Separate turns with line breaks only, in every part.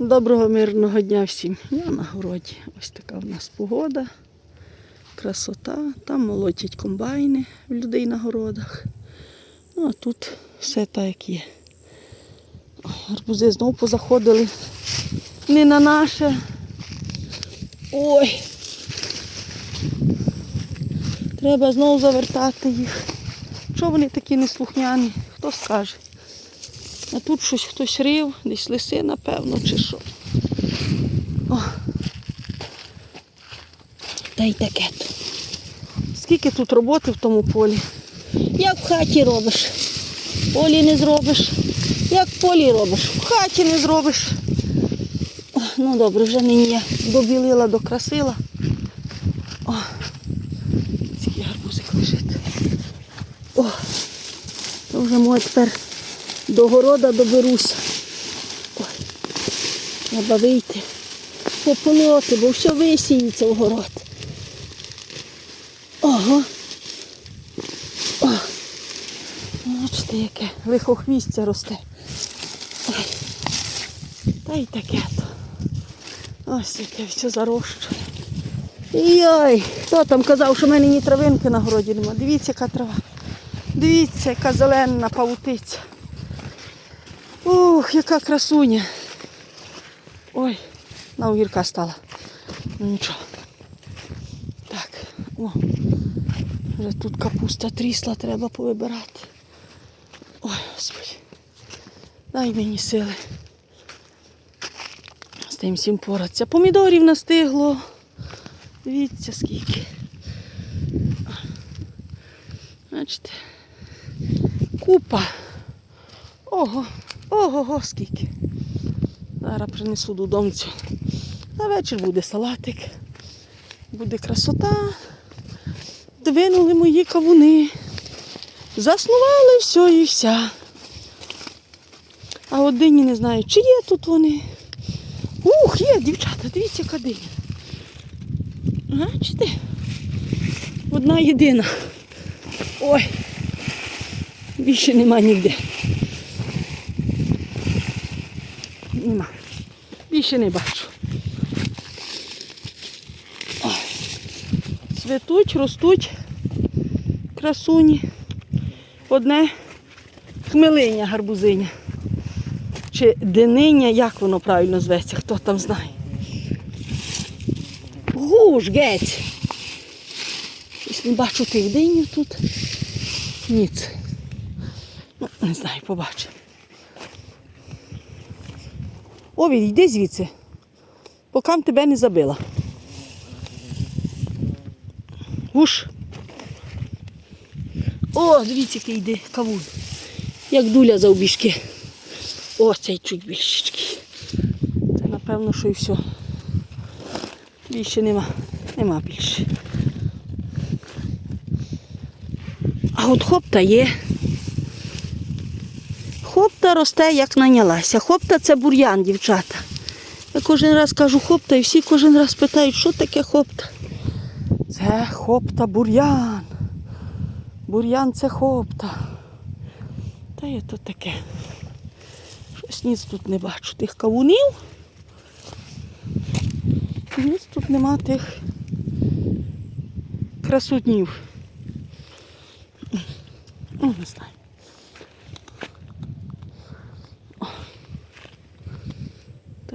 Доброго мирного дня всім. Я на городі. Ось така в нас погода, красота. Там молотять комбайни в людей на городах. Ну а тут все так, як є. Ой, Гарбузи знову позаходили. Не на наше. Ой. Треба знову завертати їх. Чого вони такі неслухняні? Хто скаже? А тут щось хтось рив, десь лиси, напевно, чи що. О. Та й таке. Скільки тут роботи в тому полі? Як в хаті робиш? Полі не зробиш. Як в полі робиш? В хаті не зробиш. О, ну добре, вже нині я добілила, докрасила. О, скільки гарбузик лежить. О, то вже моє тепер до города доберуся. Ой, треба вийти, пополоти, бо все висіється в город. Ого. Бачите, яке лихохвістя росте. Ой. Та й таке то. Ось яке все зарощує. Йой, хто там казав, що в мене ні травинки на городі нема. Дивіться, яка трава. Дивіться, яка зелена павутиця. Ух, яка красуня. Ой, на огірка стала. Ну нічого. Так, о. Вже тут капуста трісла, треба повибирати. Ой, господи. Дай мені сили. З тим всім поратися. Помідорів настигло. Дивіться скільки. Бачите. Купа. Ого, ого, скільки. Зараз принесу додому. На вечір буде салатик. Буде красота. Двинули мої кавуни. Заснували все і вся. А от не знаю, чи є тут вони. Ух, є, дівчата, дивіться, яка диня. Бачите? Одна єдина. Ой. Більше нема ніде. Нема. Більше не бачу. Цвітуть, ростуть красуні. Одне хмелиня гарбузиня. Чи дининя, як воно правильно зветься, хто там знає. Гуш, геть. Не бачу тих динів тут. Ніц. Ну, не знаю, побачимо. Овід, йди звідси. Поки тебе не забила. Гуш. О, дивіться, який йде кавун. Як дуля за обіжки. О, цей чуть більшечкий. Це напевно, що і все. Більше нема. Нема більше. А от хопта є. Хопта росте, як нанялася. Хопта це бур'ян, дівчата. Я кожен раз кажу хопта, і всі кожен раз питають, що таке хопта. Це хопта бур'ян. Бур'ян це хопта. Та є то таке. Щось ніц тут не бачу. Тих кавунів. Ніц тут нема тих красотнів. Ну, не знаю.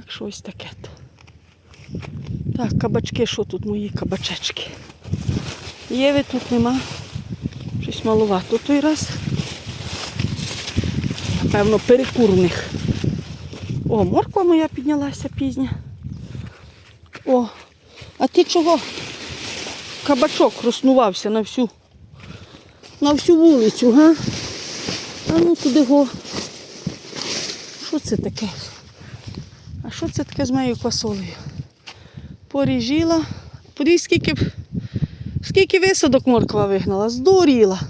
Так, щось таке то. Так, кабачки, що тут мої кабачечки? Єви тут нема. Щось маловато той раз. Напевно, перекурних. О, морква моя піднялася пізня. О, а ти чого? Кабачок роснувався на всю на всю вулицю, га? А ну туди го. Що це таке? Що це таке з моєю квасолею? Поріжіла. Подивись, скільки, скільки висадок морква вигнала. Здуріла.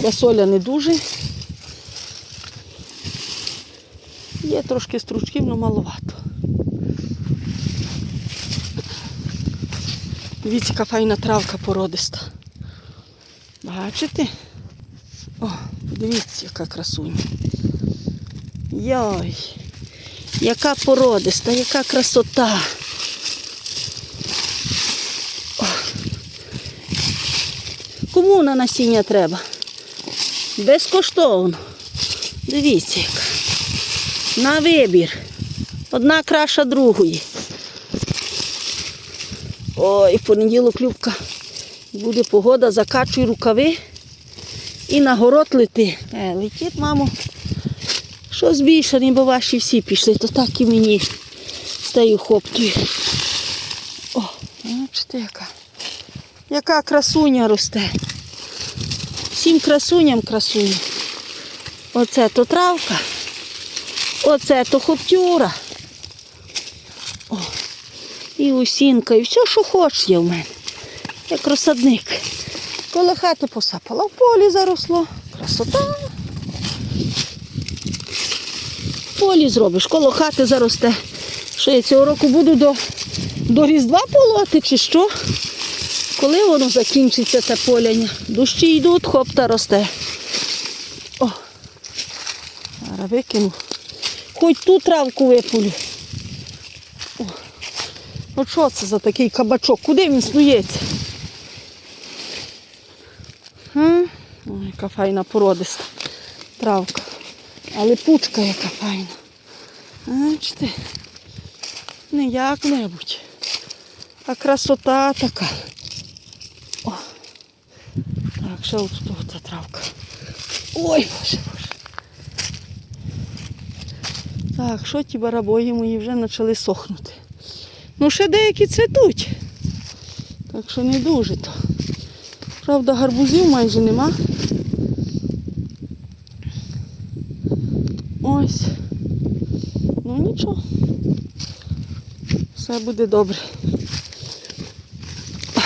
Квасоля не дуже. Є трошки стручків, але маловато. Дивіться, яка файна травка породиста. Бачите? О, Дивіться, яка красуня. Йой, яка породиста, яка красота. О. Кому на насіння треба? Безкоштовно. Дивіться, яка. На вибір. Одна краша другої. Ой, понеділок Любка. Буде погода, закачуй рукави і на город лети. Е, летить, мамо. Що збільшені, бо ваші всі пішли, то так і мені тією хоптою. О, бачите, яка. Яка красуня росте. Всім красуням красуня. Оце то травка. Оце то хоптюра. О, і усінка, і все, що хочеш є в мене. Як розсадник. Коло хати посапала, в полі заросло. Красота. Полі зробиш, коло хати заросте. Що я цього року буду до, до Різдва полоти чи що? Коли воно закінчиться те поляння? Дощі йдуть, хопта росте. О, зараз викину. Хоч ту травку виполю. О, от що це за такий кабачок? Куди він снується? Яка файна породиста травка. Але пучка яка файна. Бачите? Не як-небудь. А красота така. О. Так, ще тут травка. Ой, боже, боже. Так, що ті барабої мої вже почали сохнути. Ну, ще деякі цвітуть. Так що не дуже то. Правда, гарбузів майже нема. Ось. Ну нічого. Все буде добре. Ой,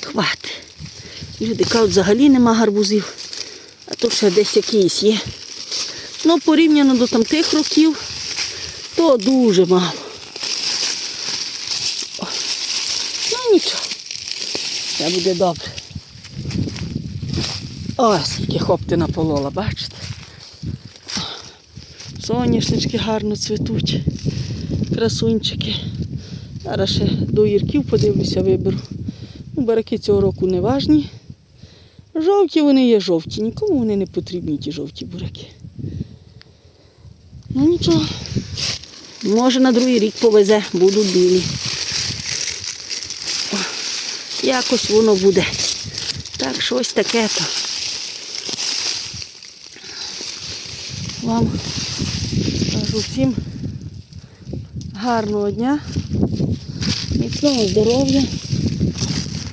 хватить. Люди кажуть, взагалі нема гарбузів, а то ще десь якийсь є. Ну, порівняно до там тих років, то дуже мало. О, Ну нічого. Все буде добре. Ой, скільки хопти наполола, бачите? Соняшнички гарно цвітуть. Красунчики. Зараз ще до гірків подивлюся, виберу. Ну, бараки цього року не важні. Жовті вони є жовті. Нікому вони не потрібні, ті жовті бураки. Ну нічого. Може на другий рік повезе, будуть білі. Якось воно буде. Так, щось таке то. Вам кажу всім гарного дня, міцного здоров'я,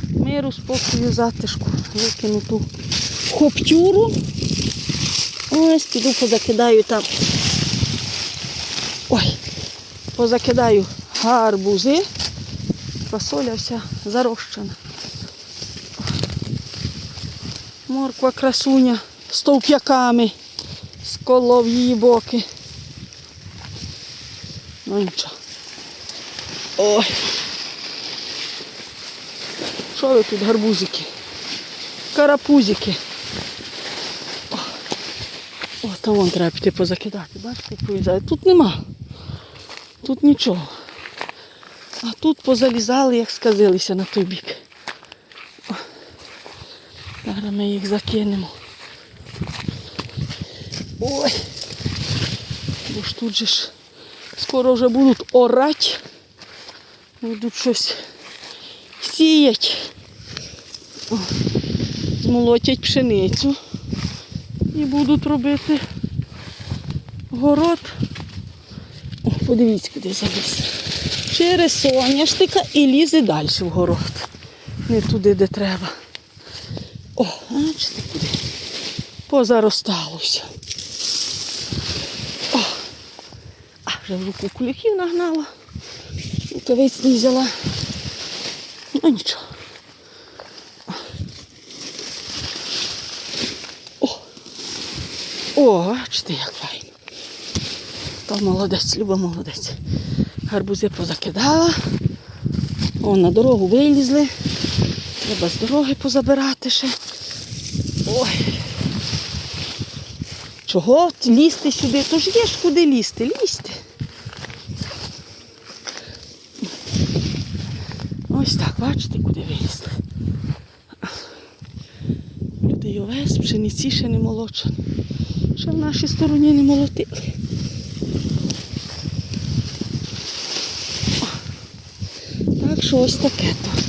миру, спокою, затишку. Викину ту хоптюру. Ось піду позакидаю там. Ой, позакидаю гарбузи. Фасоля вся зарощена. Морква красуня з товп'яками, сколов її боки. Ну нічого. Ой. Що ви тут гарбузики? Карапузики. О, О там вон треба піти позакидати. Бачите, повідаю. Тут нема. Тут нічого. А тут позалізали, як сказилися на той бік. Зараз ми їх закинемо. Ой. Бо ж тут же ж скоро вже будуть орати. Будуть щось сіять. О, Змолотять пшеницю і будуть робити город. О, подивіться, куди заліз. Через соняшника і лізе далі в город. Не туди, де треба. О, бачите куди. Позаросталося. О, а вже в руку куликів нагнала. Рукавиць не взяла. Ну нічого. О, О, бачите, як файно. То молодець, Люба молодець. Гарбузи позакидала. О, на дорогу вилізли. Треба з дороги позабирати ще. Ой. Чого лізти сюди? Тож є ж куди лізти, лізьте. Ось так, бачите, куди вилізли. Люди овес, пшениці ще не молочені. Ще в нашій стороні не молотили. Так що ось таке то.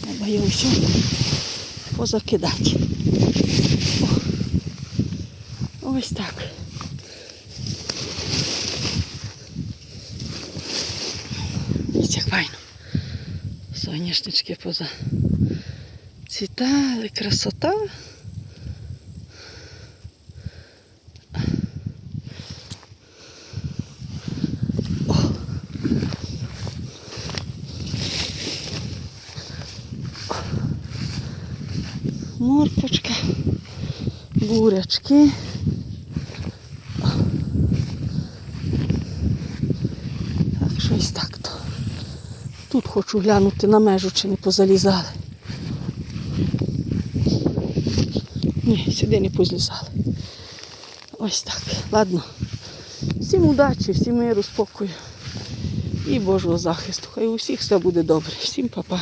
Треба його все позакидати. О. Ось так. Ось як файно. Соняшнички поза. Цвітали, красота. О. Морквочка, бурячки. Так, щось так. Тут хочу глянути на межу, чи не позалізали. Ні, сюди не позлізали. Ось так. Ладно. Всім удачі, всім миру, спокою і Божого захисту. Хай у всіх все буде добре. Всім па-па.